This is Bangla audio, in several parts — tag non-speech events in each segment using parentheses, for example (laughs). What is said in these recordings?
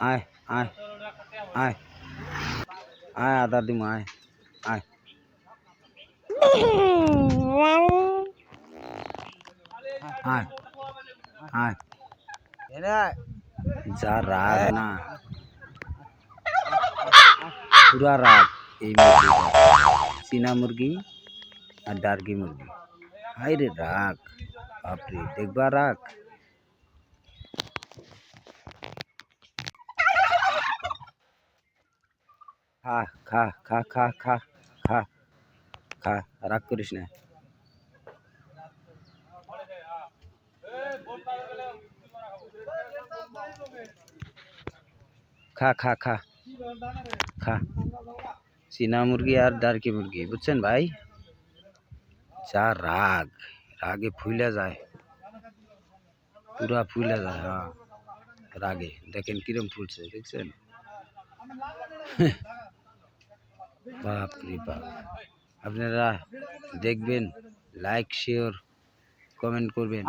আয় আয় আয় আয় আদার দিমু আয় আয় আয় আয় যা রাগ না পুরা রাগ এই মুরগিটা চীনা মুরগি আর ডার্কি মুরগি হাই রে রাগ বাপরে দেখবা রাগ খা খা খা খা খা খা খা রাগ করিস না খা খা খা খা চীনা মুরগি আর ডার্কি মুরগি বুঝছেন ভাই যা রাগ রাগে ফুলে যায় পুরা ফুলে যায় হ্যাঁ রাগে দেখেন কিরম ফুলছে দেখছেন (laughs) বাপ রে বাপ। আপনারা দেখবেন লাইক শেয়ার কমেন্ট করবেন।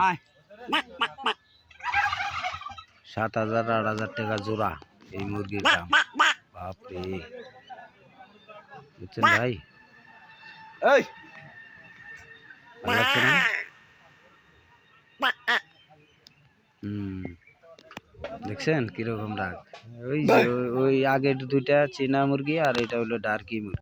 সাত হাজার আট হাজার টাকা জোড়া এই মুরগির দাম। বাপরে। বুঝছেন ভাই? হুম। দেখছেন কীরকম রাগ? ওই ওই- ওই আগের দুইটা চীনা মুরগি আর এটা হলো ডার্কি মুরগি।